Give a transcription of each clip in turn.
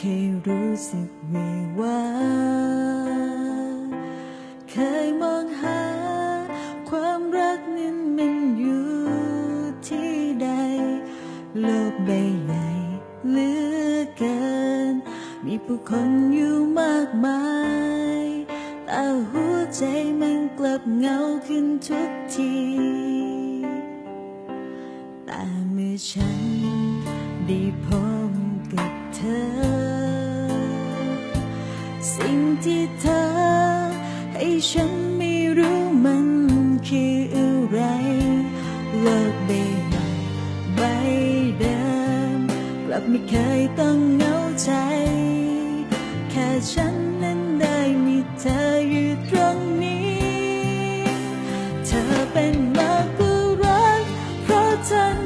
เคยรู้สึกวิววาเคยมองหา ความรักนั้นมันอยู่ที่ใด โลกใบใหญ่เหลือเกิน มีผู้คนอยู่มากมาย แต่หัวใจมันกลับเหงาขึ้นทุกที แต่เมื่อฉันได้พบกับเธอ สิ่งที่เธอ ให้ฉันไม่รู้มันคืออะไรโลกใบใหม่ใบเดิมกลับไม่เคยต้องเหงาใจ แค่ฉันนั้นได้มีเธออยู่ตรงนี้ เธอเป็นมากกว่ารักเพราะเธอนั้นคือ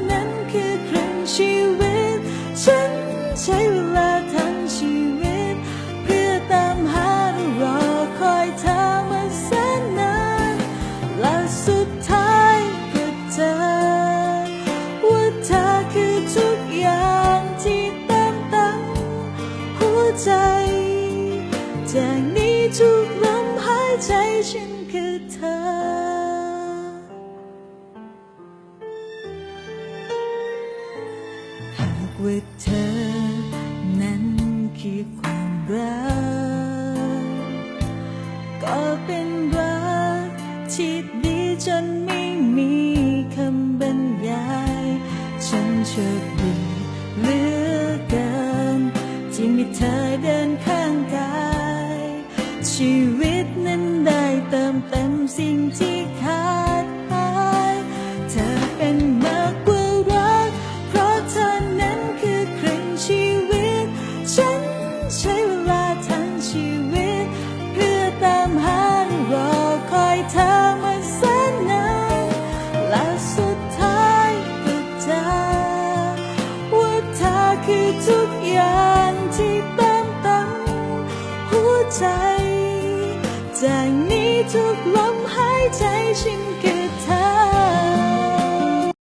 ใจ จากนี้ทุกลมหายใจฉันคือเธอหากว่าเธอนั้นคือความรัก ก็เป็นรักที่ดีจนไม่มีคำบรรยาย ฉันโชค ชีวิตนั้นได้เติมเต็มสิ่งที่ขาดหาย เธอเป็นมากกว่ารัก เพราะเธอนั้นคือครึ่งชีวิต ฉันใช้เวลาทั้งชีวิต เพื่อตามหารอคอยเธอมาแสนนานและสุดท้ายก็เจอว่าเธอคือทุกอย่างที่เต็มเต็มหัวใจ จากนี้ทุกลมหายใจฉันคือเธอ